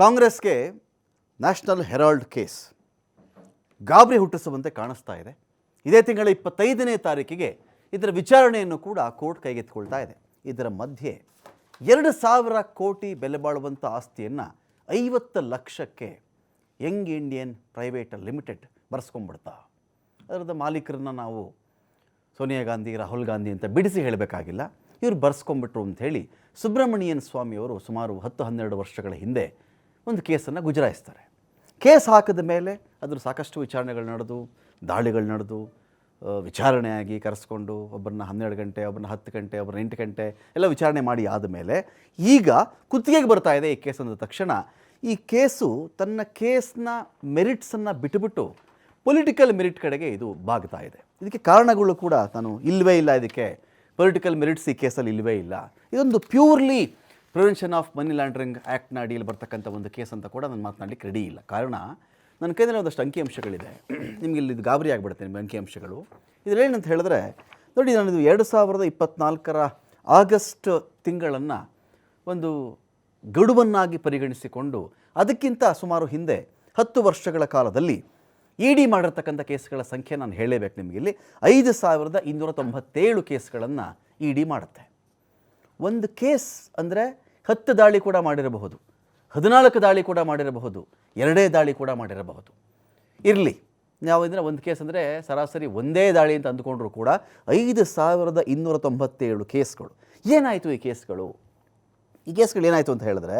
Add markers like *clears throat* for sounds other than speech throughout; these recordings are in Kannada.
ಕಾಂಗ್ರೆಸ್ಗೆ ನ್ಯಾಷನಲ್ ಹೆರಾಲ್ಡ್ ಕೇಸ್ ಗಾಬರಿ ಹುಟ್ಟಿಸುವಂತೆ ಕಾಣಿಸ್ತಾ ಇದೆ. ಇದೇ ತಿಂಗಳ ಇಪ್ಪತ್ತೈದನೇ ತಾರೀಕಿಗೆ ಇದರ ವಿಚಾರಣೆಯನ್ನು ಕೂಡ ಕೋರ್ಟ್ ಕೈಗೆತ್ತಿಕೊಳ್ತಾ ಇದೆ. ಇದರ ಮಧ್ಯೆ ಎರಡು ಸಾವಿರ ಕೋಟಿ ಬೆಲೆ ಬಾಳುವಂಥ ಆಸ್ತಿಯನ್ನು ಐವತ್ತು ಲಕ್ಷಕ್ಕೆ ಯಂಗ್ ಇಂಡಿಯನ್ ಪ್ರೈವೇಟ್ ಲಿಮಿಟೆಡ್ ಬರೆಸ್ಕೊಂಡ್ಬಿಡ್ತಾ. ಅದರದ ಮಾಲೀಕರನ್ನ ನಾವು ಸೋನಿಯಾ ಗಾಂಧಿ, ರಾಹುಲ್ ಗಾಂಧಿ ಅಂತ ಬಿಡಿಸಿ ಹೇಳಬೇಕಾಗಿಲ್ಲ. ಇವರು ಬರ್ಸ್ಕೊಂಡ್ಬಿಟ್ರು ಅಂತ ಹೇಳಿ ಸುಬ್ರಹ್ಮಣ್ಯನ್ ಸ್ವಾಮಿಯವರು ಸುಮಾರು ಹತ್ತು ಹನ್ನೆರಡು ವರ್ಷಗಳ ಹಿಂದೆ ಒಂದು ಕೇಸನ್ನು ಗುಜರಾಯಿಸ್ತಾರೆ. ಕೇಸ್ ಹಾಕಿದ ಮೇಲೆ ಅದ್ರ ಸಾಕಷ್ಟು ವಿಚಾರಣೆಗಳು ನಡೆದು, ದಾಳಿಗಳು ನಡೆದು ವಿಚಾರಣೆಯಾಗಿ ಕರೆಸ್ಕೊಂಡು ಒಬ್ಬರನ್ನ ಹನ್ನೆರಡು ಗಂಟೆ, ಒಬ್ಬರನ್ನ ಹತ್ತು ಗಂಟೆ, ಒಬ್ಬರನ್ನ ಎಂಟು ಗಂಟೆ ಎಲ್ಲ ವಿಚಾರಣೆ ಮಾಡಿ ಆದಮೇಲೆ ಈಗ ಕುತ್ತಿಗೆಗೆ ಬರ್ತಾ ಇದೆ ಈ ಕೇಸ್ ಅಂದ ತಕ್ಷಣ. ಈ ಕೇಸು ತನ್ನ ಕೇಸ್ನ ಮೆರಿಟ್ಸನ್ನು ಬಿಟ್ಟುಬಿಟ್ಟು ಪೊಲಿಟಿಕಲ್ ಮೆರಿಟ್ ಕಡೆಗೆ ಇದು ಬಾಗ್ತಾ ಇದೆ. ಇದಕ್ಕೆ ಕಾರಣಗಳು ಕೂಡ ನಾನು ಇಲ್ಲವೇ ಇಲ್ಲ ಇದಕ್ಕೆ. ಪೊಲಿಟಿಕಲ್ ಮೆರಿಟ್ಸ್ ಈ ಕೇಸಲ್ಲಿ ಇಲ್ಲವೇ ಇಲ್ಲ. ಇದೊಂದು purely prevention of money laundering ಆ್ಯಕ್ಟ್ನ ಅಡಿಯಲ್ಲಿ ಬರ್ತಕ್ಕಂಥ ಒಂದು ಕೇಸ್ ಅಂತ ಕೂಡ ನಾನು ಮಾತನಾಡಲಿಕ್ಕೆ ರೆಡಿ ಇಲ್ಲ. ಕಾರಣ, ನನ್ನ ಕೈಯಲ್ಲಿ ಒಂದಷ್ಟು ಅಂಕಿಅಂಶಗಳಿದೆ *clears throat* ನಿಮಗೆ ಇಲ್ಲಿ ಗಾಬರಿ ಆಗಿಬಿಡುತ್ತೆ ನಿಮ್ಮ ಅಂಕಿಅಂಶಗಳು ಇದರೇನಂತ ಹೇಳಿದ್ರೆ, ನೋಡಿ ನಾನು ಇದು ಎರಡು ಸಾವಿರದ ಇಪ್ಪತ್ನಾಲ್ಕರ ಆಗಸ್ಟ್ ತಿಂಗಳನ್ನು ಒಂದು ಗಡುವನ್ನಾಗಿ ಪರಿಗಣಿಸಿಕೊಂಡು ಅದಕ್ಕಿಂತ ಸುಮಾರು ಹಿಂದೆ ಹತ್ತು ವರ್ಷಗಳ ಕಾಲದಲ್ಲಿ ಇ ಡಿ ಮಾಡಿರ್ತಕ್ಕಂಥ ಕೇಸ್ಗಳ ಸಂಖ್ಯೆ ನಾನು ಹೇಳಲೇಬೇಕು ನಿಮಗೆ ಇಲ್ಲಿ. ಐದು ಸಾವಿರದ ಇನ್ನೂರ ತೊಂಬತ್ತೇಳು ಕೇಸ್ಗಳನ್ನು ಇ ಡಿ ಮಾಡುತ್ತೆ. ಒಂದು ಕೇಸ್ ಅಂದರೆ ಹತ್ತು ದಾಳಿ ಕೂಡ ಮಾಡಿರಬಹುದು, ಹದಿನಾಲ್ಕು ದಾಳಿ ಕೂಡ ಮಾಡಿರಬಹುದು, ಎರಡೇ ದಾಳಿ ಕೂಡ ಮಾಡಿರಬಹುದು. ಇರಲಿ, ನಾವು ಅಂದರೆ ಒಂದು ಕೇಸ್ ಅಂದರೆ ಸರಾಸರಿ ಒಂದೇ ದಾಳಿ ಅಂತ ಅಂದ್ಕೊಂಡ್ರೂ ಕೂಡ ಐದು ಸಾವಿರದ ಇನ್ನೂರ ತೊಂಬತ್ತೇಳು ಕೇಸ್ಗಳು. ಏನಾಯಿತು ಈ ಕೇಸ್ಗಳು? ಈ ಕೇಸ್ಗಳು ಏನಾಯಿತು ಅಂತ ಹೇಳಿದ್ರೆ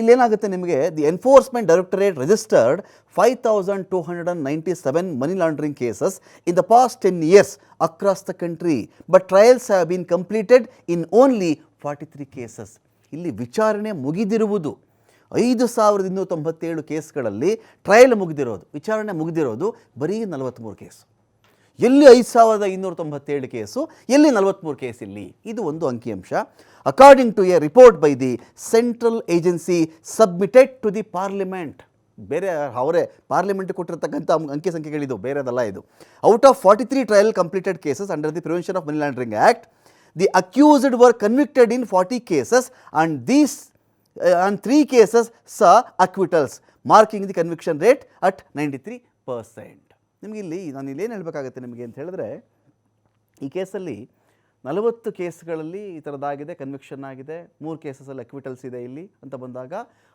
ಇಲ್ಲೇನಾಗುತ್ತೆ ನಿಮಗೆ? The enforcement directorate registered five thousand two hundred and ninety seven money laundering cases in the past ten years across the country but trials have been completed in only forty three cases ಇಲ್ಲಿ ವಿಚಾರಣೆ ಮುಗಿದಿರುವುದು. ಐದು ಸಾವಿರದ ಇನ್ನೂರ ತೊಂಬತ್ತೇಳು ಕೇಸ್ಗಳಲ್ಲಿ ಟ್ರಯಲ್ ಮುಗಿದಿರೋದು. ವಿಚಾರಣೆ ಮುಗಿದಿರೋದು ಬರೀ ನಲವತ್ತ್ಮೂರು ಕೇಸು. ಎಲ್ಲಿ ಐದು ಸಾವಿರದ ಇನ್ನೂರ ತೊಂಬತ್ತೇಳು ಕೇಸು, ಎಲ್ಲಿ ನಲವತ್ತ್ಮೂರು ಕೇಸ್ ಇಲ್ಲಿ? ಇದು ಒಂದು ಅಂಕಿಅಂಶ. According to a report by the central agency submitted to the parliament ಬೇರೆ ಅವರೇ ಪಾರ್ಲಿಮೆಂಟ್ ಕೊಟ್ಟಿರತಕ್ಕಂಥ ಅಂಕಿ ಸಂಖ್ಯೆಗಳಿದು, ಬೇರೆದಲ್ಲ ಇದು. Out of forty three trial completed cases under the prevention of money laundering act the accused were convicted in forty cases and these and three cases saw acquittals marking the conviction rate at ninety three percent ನಿಮಗೆ ಇಲ್ಲಿ ನಾನು ಇಲ್ಲೇನು ಹೇಳಬೇಕಾಗತ್ತೆ ನಿಮಗೆ ಅಂತ ಹೇಳಿದ್ರೆ, ಈ ಕೇಸಲ್ಲಿ ನಲವತ್ತು ಕೇಸ್ಗಳಲ್ಲಿ ಈ ಥರದ್ದಾಗಿದೆ ಕನ್ವಿಕ್ಷನ್ ಆಗಿದೆ, ಮೂರು ಕೇಸಸಲ್ಲಿ ಅಕ್ವಿಟಲ್ಸ್ ಇದೆ ಇಲ್ಲಿ ಅಂತ ಬಂದಾಗ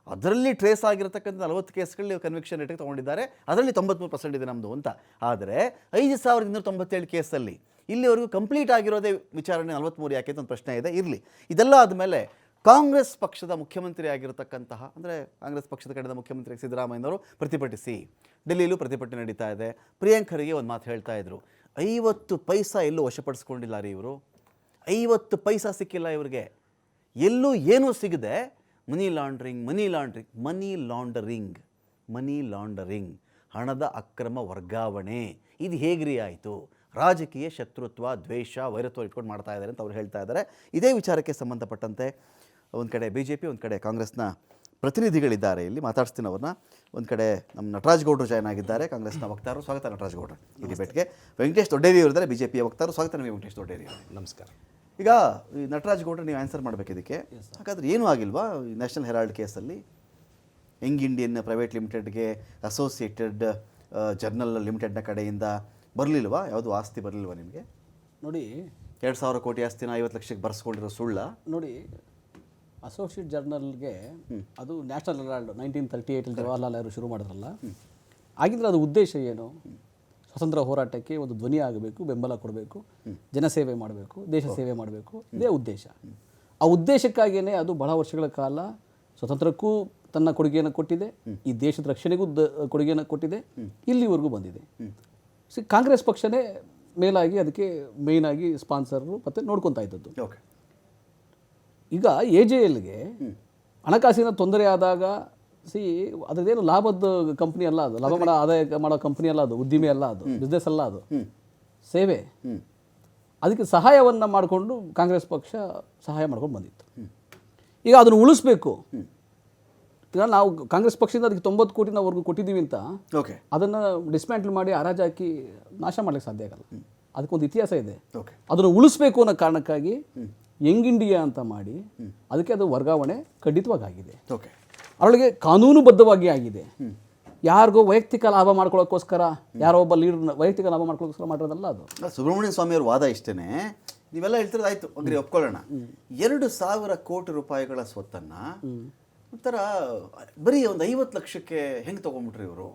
ಅದರಲ್ಲಿ ಟ್ರೇಸ್ ಆಗಿರತಕ್ಕಂಥ ನಲವತ್ತು ಕೇಸ್ಗಳಲ್ಲಿ ಕನ್ವಿಕ್ಷನ್ ರೇಟಿಗೆ ತೊಗೊಂಡಿದ್ದಾರೆ, ಅದರಲ್ಲಿ ತೊಂಬತ್ಮೂರು ಪರ್ಸೆಂಟ್ ಇದೆ ನಮ್ಮದು ಅಂತ. ಆದರೆ ಐದು ಸಾವಿರದ ಇನ್ನೂರ ತೊಂಬತ್ತೇಳು ಕೇಸಲ್ಲಿ ಇಲ್ಲಿವರೆಗೂ ಕಂಪ್ಲೀಟ್ ಆಗಿರೋದೇ ವಿಚಾರಣೆ ನಲವತ್ತ್ಮೂರು ಯಾಕೆ ಅಂತ ಒಂದು ಪ್ರಶ್ನೆ ಇದೆ, ಇರಲಿ. ಇದೆಲ್ಲ ಆದಮೇಲೆ ಕಾಂಗ್ರೆಸ್ ಪಕ್ಷದ ಮುಖ್ಯಮಂತ್ರಿ ಆಗಿರತಕ್ಕಂತಹ, ಅಂದರೆ ಕಾಂಗ್ರೆಸ್ ಪಕ್ಷದ ಕಡೆದ ಮುಖ್ಯಮಂತ್ರಿ ಸಿದ್ದರಾಮಯ್ಯನವರು ಪ್ರತಿಭಟಿಸಿ, ಡೆಲ್ಲಿಯಲ್ಲೂ ಪ್ರತಿಭಟನೆ ನಡೀತಾ ಇದೆ. ಪ್ರಿಯಾಂಕರಿಗೆ ಒಂದು ಮಾತು ಹೇಳ್ತಾ ಇದ್ರು. ಐವತ್ತು ಪೈಸಾ ಎಲ್ಲೂ ವಶಪಡಿಸ್ಕೊಂಡಿಲ್ಲ ರೀ ಇವರು. ಐವತ್ತು ಪೈಸಾ ಸಿಕ್ಕಿಲ್ಲ ಇವರಿಗೆ. ಎಲ್ಲೂ ಏನೂ ಸಿಗದೆ money laundering money laundering, money laundering money laundering, ಹಣದ ಅಕ್ರಮ ವರ್ಗಾವಣೆ. ಇದು ಹೇಗ್ರಿ ಆಯಿತು? ರಾಜಕೀಯ ಶತ್ರುತ್ವ, ದ್ವೇಷ, ವೈರತ್ವ ಇಟ್ಕೊಂಡು ಮಾಡ್ತಾ ಇದ್ದಾರೆ ಅಂತ ಅವ್ರು ಹೇಳ್ತಾ ಇದ್ದಾರೆ ಇದೇ ವಿಚಾರಕ್ಕೆ ಸಂಬಂಧಪಟ್ಟಂತೆ ಒಂದು ಕಡೆ ಬಿ ಜೆ ಪಿ ಒಂದು ಕಡೆ ಕಾಂಗ್ರೆಸ್ನ ಪ್ರತಿನಿಧಿಗಳಿದ್ದಾರೆ. ಇಲ್ಲಿ ಮಾತಾಡ್ಸ್ತೀನಿ ಅವ್ರನ್ನ. ಒಂದು ಕಡೆ ನಮ್ಮ ನಟರಾಜ್ ಗೌಡರು ಜಾಯ್ನ್ ಆಗಿದ್ದಾರೆ. ಕಾಂಗ್ರೆಸ್ನ ವಕ್ತಾರರು. ಸ್ವಾಗತ ನಟರಾಜ್ ಗೌಡ್ರು ಈ ಡಿಬೇಟ್ಗೆ ವೆಂಕಟೇಶ್ ದೊಡ್ಡೇರಿ ಅವರಿದ್ದಾರೆ ಬಿ ಜೆ ಪಿಯ ವಕ್ತಾರರು. ಸ್ವಾಗತ ನಮಗೆ ವೆಂಕಟೇಶ್ ದೊಡ್ಡೇರಿ. ನಮಸ್ಕಾರ. ಈಗ ಈ ನಟರಾಜ್ ಗೌಡ್ರು ನೀವು ಆನ್ಸರ್ ಮಾಡಬೇಕು ಇದಕ್ಕೆ. ಹಾಗಾದ್ರೆ ಏನೂ ಆಗಿಲ್ವಾ ಈ ನ್ಯಾಷನಲ್ ಹೆರಾಲ್ಡ್ ಕೇಸಲ್ಲಿ ಯಂಗ್ ಇಂಡಿಯನ್ ಪ್ರೈವೇಟ್ ಲಿಮಿಟೆಡ್ಗೆ ಅಸೋಸಿಯೇಟೆಡ್ ಜರ್ನಲ್ ಲಿಮಿಟೆಡ್ನ ಕಡೆಯಿಂದ ಬರಲಿಲ್ವಾ? ಯಾವುದು ಆಸ್ತಿ ಬರಲಿಲ್ವಾ ನಿಮಗೆ? ನೋಡಿ. ಎರಡು ಸಾವಿರ ಕೋಟಿ ಆಸ್ತಿನ ಐವತ್ತು ಲಕ್ಷಕ್ಕೆ ಬರ್ಸ್ಕೊಂಡಿರೋ ಸುಳ್ಳ. ನೋಡಿ ಅಸೋಸಿಯೇಟ್ ಜರ್ನಲ್ಗೆ ಅದು ನ್ಯಾಷನಲ್ ಹೆರಾಲ್ಡ್ ನೈನ್ಟೀನ್ ತರ್ಟಿ ಏಯ್ಟಲ್ಲಿ ಜವಾಹರ್ಲಾಲ್ ನೆಹರು ಶುರು ಮಾಡಿದ್ರಲ್ಲ. ಆಗಿದ್ರೆ ಅದು ಉದ್ದೇಶ ಏನು? ಸ್ವತಂತ್ರ ಹೋರಾಟಕ್ಕೆ ಒಂದು ಧ್ವನಿ ಆಗಬೇಕು ಬೆಂಬಲ ಕೊಡಬೇಕು ಜನಸೇವೆ ಮಾಡಬೇಕು ದೇಶ ಸೇವೆ ಮಾಡಬೇಕು. ಇದೇ ಉದ್ದೇಶ. ಆ ಉದ್ದೇಶಕ್ಕಾಗಿಯೇ ಅದು ಬಹಳ ವರ್ಷಗಳ ಕಾಲ ಸ್ವತಂತ್ರಕ್ಕೂ ತನ್ನ ಕೊಡುಗೆಯನ್ನು ಕೊಟ್ಟಿದೆ ಈ ದೇಶದ ರಕ್ಷಣೆಗೂ ದ ಕೊಡುಗೆಯನ್ನು ಕೊಟ್ಟಿದೆ ಇಲ್ಲಿವರೆಗೂ ಬಂದಿದೆ. ಸಿ ಕಾಂಗ್ರೆಸ್ ಪಕ್ಷನೇ ಮೇಲಾಗಿ ಅದಕ್ಕೆ ಮೇಯ್ನ್ ಆಗಿ ಸ್ಪಾನ್ಸರ್ ಮತ್ತೆ ನೋಡ್ಕೊತಾ ಇದ್ದದ್ದು. ಓಕೆ ಈಗ ಎ ಜೆ ಎಲ್ಗೆ ಹಣಕಾಸಿನ ತೊಂದರೆ ಆದಾಗ ಸಿ ಅದರದೇನು ಲಾಭದ ಕಂಪ್ನಿ ಅಲ್ಲ ಅದು. ಲಾಭ ಮಾಡೋ ಆದಾಯ ಮಾಡೋ ಕಂಪ್ನಿ ಅಲ್ಲ ಅದು ಉದ್ದಿಮೆ ಅಲ್ಲ ಅದು ಬಿಸ್ನೆಸ್ ಅಲ್ಲ ಅದು. ಸೇವೆ. ಅದಕ್ಕೆ ಸಹಾಯವನ್ನು ಮಾಡಿಕೊಂಡು ಕಾಂಗ್ರೆಸ್ ಪಕ್ಷ ಸಹಾಯ ಮಾಡ್ಕೊಂಡು ಬಂದಿತ್ತು. ಈಗ ಅದನ್ನು ಉಳಿಸ್ಬೇಕು. ಈಗ ನಾವು ಕಾಂಗ್ರೆಸ್ ಪಕ್ಷದಿಂದ ಅದಕ್ಕೆ ತೊಂಬತ್ತು ಕೋಟಿ ನಾವು ಅವ್ರಿಗೆ ಕೊಟ್ಟಿದ್ದೀವಿ ಅಂತ ಓಕೆ. ಅದನ್ನು ಡಿಸ್ಮ್ಯಾಂಟಲ್ ಮಾಡಿ ಹರಾಜು ಹಾಕಿ ನಾಶ ಮಾಡ್ಲಿಕ್ಕೆ ಸಾಧ್ಯ ಆಗಲ್ಲ. ಅದಕ್ಕೊಂದು ಇತಿಹಾಸ ಇದೆ. ಓಕೆ. ಅದನ್ನು ಉಳಿಸ್ಬೇಕು ಅನ್ನೋ ಕಾರಣಕ್ಕಾಗಿ ಯಂಗ್ ಇಂಡಿಯಾ ಅಂತ ಮಾಡಿ ಅದಕ್ಕೆ ಅದು ವರ್ಗಾವಣೆ ಖಂಡಿತವಾಗಿ ಆಗಿದೆ ಓಕೆ. ಅವಳಿಗೆ ಕಾನೂನುಬದ್ಧವಾಗಿ ಆಗಿದೆ. ಯಾರಿಗೋ ವೈಯಕ್ತಿಕ ಲಾಭ ಮಾಡ್ಕೊಳ್ಳೋಕ್ಕೋಸ್ಕರ ಯಾರೋ ಒಬ್ಬ ಲೀಡರ್ ವೈಯಕ್ತಿಕ ಲಾಭ ಮಾಡ್ಕೊಳ್ಳೋಕ್ಕೋಸ್ಕರ ಮಾಡಿರೋದಲ್ಲ ಅದು. ಸುಬ್ರಹ್ಮಣ್ಯ ಸ್ವಾಮಿ ಅವರ ವಾದ ಇಷ್ಟೇನೆ ನೀವೆಲ್ಲ ಹೇಳ್ತಿರೋದು ಆಯ್ತು ಅಗ್ರಿ ಒಪ್ಕೊಳ್ಳೋಣ. ಎರಡು ಸಾವಿರ ಕೋಟಿ ರೂಪಾಯಿಗಳ ಸ್ವತ್ತನ್ನು ಒಂಥರ ಬರೀ ಒಂದು ಐವತ್ತು ಲಕ್ಷಕ್ಕೆ ಹೆಂಗೆ ತೊಗೊಂಡ್ಬಿಟ್ರಿ ಇವರು?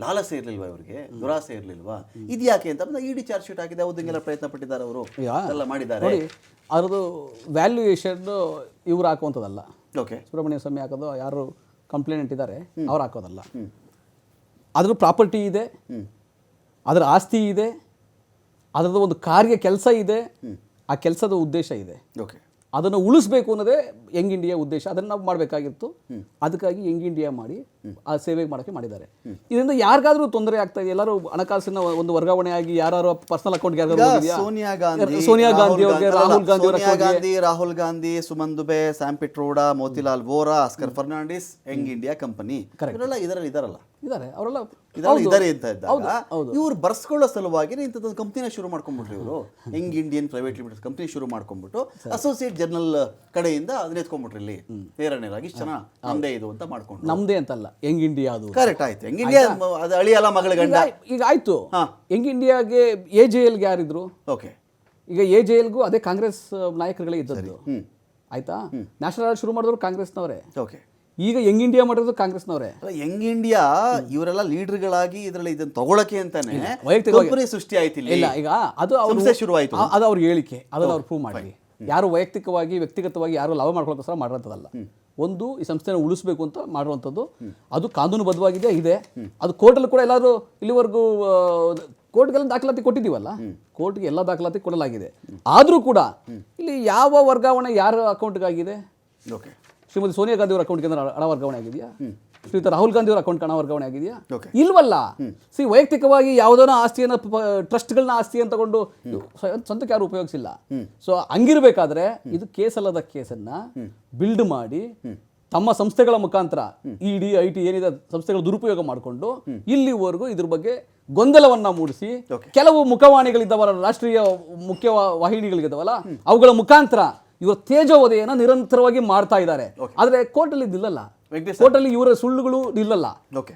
ಲಾಲಸೆ ಇರಲಿಲ್ವಾ ಇವರಿಗೆ? ದುರಾಸೆ ಇರ್ಲಿಲ್ವಾ? ಇದ್ಯಾಕೆ ಅಂತ ಇಡಿ ಚಾರ್ಜ್ ಶೀಟ್ ಹಾಕಿದೆ ಅವ್ರದ್ದೆಲ್ಲ ಪ್ರಯತ್ನ ಪಟ್ಟಿದ್ದಾರೆ ಅವರು. ಎಲ್ಲ ಮಾಡಿದ್ದಾರೆ. ಅದರದು ಅದ್ರದ್ದು ವ್ಯಾಲ್ಯೂಯೇಷನ್ ಇವ್ರು ಹಾಕುವಂಥದ್ದಲ್ಲ. ಓಕೆ. ಸುಬ್ರಹ್ಮಣ್ಯ ಸ್ವಾಮಿ ಹಾಕೋದು ಯಾರು ಕಂಪ್ಲೇಂಟ್ ಇದ್ದಾರೆ ಅವ್ರು ಹಾಕೋದಲ್ಲ. ಅದ್ರ ಪ್ರಾಪರ್ಟಿ ಇದೆ ಅದರ ಆಸ್ತಿ ಇದೆ ಅದರದ್ದು ಒಂದು ಕಾರ್ಯ ಕೆಲಸ ಇದೆ ಆ ಕೆಲಸದ ಉದ್ದೇಶ ಇದೆ. ಓಕೆ. ಅದನ್ನು ಉಳಿಸ್ಬೇಕು ಅನ್ನೋದೇ ಯಂಗ್ ಇಂಡಿಯಾ ಉದ್ದೇಶ. ಅದನ್ನು ನಾವು ಮಾಡಬೇಕಾಗಿತ್ತು. ಅದಕ್ಕಾಗಿ ಯಂಗ್ ಇಂಡಿಯಾ ಮಾಡಿ ಆ ಸೇವೆಗೆ ಮಾಡೋಕ್ಕೆ ಮಾಡಿದ್ದಾರೆ. ಇದರಿಂದ ಯಾರಿಗಾದ್ರೂ ತೊಂದರೆ ಆಗ್ತಾ ಇದೆ? ಎಲ್ಲರೂ ಹಣಕಾಸಿನ ಒಂದು ವರ್ಗಾವಣೆ ಆಗಿ ಯಾರು ಪರ್ಸನಲ್ ಅಕೌಂಟ್ಗೆ ಯಾರು Sonia Gandhi Sonia Gandhi Rahul Gandhi- Rahul Gandhi Sonia Gandhi Rahul Gandhi Suman Dubey Sam Pitroda Motilal Vora Oscar Fernandes Young India company. ಇವರೆಲ್ಲ ಇದರಲ್ಲಿ ಇದಾರಲ್ಲ. ಇದಾರೆ. ಅವರೆಲ್ಲ ಇದಾರೆ ಅಂತ ಇದ್ದಾಗ. ಇವ್ರು ಬರ್ಸ್ಕೊಳ್ಳೋ ಸಲುವಾಗಿ ಇಂಥದ್ದೊಂದು ಕಂಪ್ನಿನ ಶುರು ಮಾಡ್ಕೊಂಡ್ಬಿಟ್ರಿ ಇವರು. Young Indian Private Limited company ಶುರು ಮಾಡ್ಕೊಂಡ್ಬಿಟ್ಟು ಅಸೋಸಿಯೇಟ್ ಜರ್ನಲ್ ಕಡೆಯಿಂದ ಅದನ್ನ ಎತ್ಕೊಂಡ್ಬಿಟ್ರಿ ಇಲ್ಲಿ. ನೇರ ನೇರಾಗಿ ಇಷ್ಟು ಜನ ನಮ್ದೇ ಇದು ಅಂತ ಮಾಡ್ಕೊಂಡು. ನಮ್ದೇ ಅಂತಲ್ಲ. ಯಂಗ್ ಇಂಡಿಯಾ ಅದು. ಕರೆಕ್ಟ್ ಆಯ್ತು. ಯಂಗ್ ಇಂಡಿಯಾ ಅದು ಅಳಿಯಲ್ಲ ಮಗಳ ಗಂಡ. ಈಗ ಆಯ್ತು. ಯಂಗ್ ಇಂಡಿಯಾಗೆ ಎ ಜೆ ಎಲ್ಗೆ ಯಾರಿದ್ರು? ಓಕೆ ಈಗ ಎ ಜೆ ಎಲ್ಗೂ ಅದೇ ಕಾಂಗ್ರೆಸ್ ನಾಯಕರುಗಳೇ ಇದ್ದದ್ದು. ಆಯ್ತಾ? ನ್ಯಾಷನಲ್ ಶುರು ಮಾಡಿದ್ರು ಕಾಂಗ್ರೆಸ್ನವರೇ. ಓಕೆ ಈಗ ಯಂಗ್ ಇಂಡಿಯಾ ಮಾಡಿರೋದು ಕಾಂಗ್ರೆಸ್ನವರೇ. ಅಲ್ಲ ಯಂಗ್ ಇಂಡಿಯಾ ಇವರೆಲ್ಲ ಲೀಡರ್ಗಳಾಗಿ ಇದರಲ್ಲಿ ಇದನ್ನ ತಗೊಳಕ್ಕೆ ಅಂತಾನೆ ವೈಯಕ್ತಿಕ ಸೃಷ್ಟಿ ಆಯ್ತು ಇಲ್ಲ. ಈಗ ಅದು ಅವ್ರ ಶುರುವಾಯಿತು ಶುರುವಾಯ್ತು. ಆ- ಅದು ಅವ್ರ ಹೇಳಿಕೆ. ಅದನ್ನ ಅವ್ರು ಪ್ರೂವ್ ಮಾಡಿ ಯಾರು ವೈಯಕ್ತಿಕವಾಗಿ ವ್ಯಕ್ತಿಗತವಾಗಿ ಯಾರು ಲಾಭ ಮಾಡ್ಕೊಳ್ಳೋಕ್ಕೋಸ್ಕರ ಮಾಡಿರೋಂಥದ್ದಲ್ಲ. ಒಂದು ಈ ಸಂಸ್ಥೆನ ಉಳಿಸ್ಬೇಕು ಅಂತ ಮಾಡುವಂಥದ್ದು ಅದು ಕಾನೂನುಬದ್ಧವಾಗಿದೆ ಇದೆ. ಅದು ಕೋರ್ಟಲ್ಲಿ ಕೂಡ ಎಲ್ಲಾದರೂ ಇಲ್ಲಿವರೆಗೂ ಕೋರ್ಟ್ಗೆಲ್ಲ ದಾಖಲಾತಿ ಕೊಟ್ಟಿದ್ದೀವಲ್ಲ? ಕೋರ್ಟ್ಗೆ ಎಲ್ಲ ದಾಖಲಾತಿ ಕೊಡಲಾಗಿದೆ. ಆದರೂ ಕೂಡ ಇಲ್ಲಿ ಯಾವ ವರ್ಗಾವಣೆ ಯಾರ ಅಕೌಂಟ್ಗಾಗಿದೆ ಓಕೆ. ಶ್ರೀಮತಿ ಸೋನಿಯಾ ಗಾಂಧಿ ಅವರ ಅಕೌಂಟ್ಗೆ ಹಣ ವರ್ಗಾವಣೆ ಆಗಿದೆಯಾ? ಶ್ರೀಯುತ ರಾಹುಲ್ ಗಾಂಧಿ ಅವರ ಅಕೌಂಟ್ ಹಣ ವರ್ಗಾವಣೆ ಆಗಿದೆಯಾ. ಇಲ್ವಲ್ಲ. ಸಿ ವೈಯಕ್ತಿಕವಾಗಿ ಯಾವುದೋ ಆಸ್ತಿಯನ್ನು ಟ್ರಸ್ಟ್ಗಳನ್ನ ಆಸ್ತಿಯನ್ನು ತಗೊಂಡು ಸ್ವ- ಸ್ವಂತಕ್ಕೆ ಯಾರು ಉಪಯೋಗಿಸಿಲ್ಲ. ಸೊ ಹಂಗಿರ್ಬೇಕಾದ್ರೆ ಇದು ಕೇಸಲ್ಲದ ಕೇಸನ್ನ ಬಿಲ್ಡ್ ಮಾಡಿ ತಮ್ಮ ಸಂಸ್ಥೆಗಳ ಮುಖಾಂತರ ಇಡಿ ಡಿ ಐ ಟಿ ಏನಿದೆ ಸಂಸ್ಥೆಗಳ ದುರುಪಯೋಗ ಮಾಡಿಕೊಂಡು ಇಲ್ಲಿವರೆಗೂ ಇದ್ರ ಬಗ್ಗೆ ಗೊಂದಲವನ್ನ ಮೂಡಿಸಿ. ಕೆಲವು ಮುಖವಾಣಿಗಳಿದ್ದಾವಲ್ಲ ರಾಷ್ಟ್ರೀಯ ಮುಖ್ಯ ವಾಹಿನಿಗಳಿದ್ದಾವಲ್ಲ ಅವುಗಳ ಮುಖಾಂತರ ಇವರು ತೇಜೋವಧೆಯನ್ನು ನಿರಂತರವಾಗಿ ಮಾಡ್ತಾ ಇದ್ದಾರೆ. ಆದ್ರೆ ಕೋರ್ಟಲ್ಲಿ ವೆಂಕಟೇಶ್ ಕೋರ್ಟಲ್ಲಿ ಇವರ ಸುಳ್ಳುಗಳು ಇಲ್ಲಲ್ಲ ಓಕೆ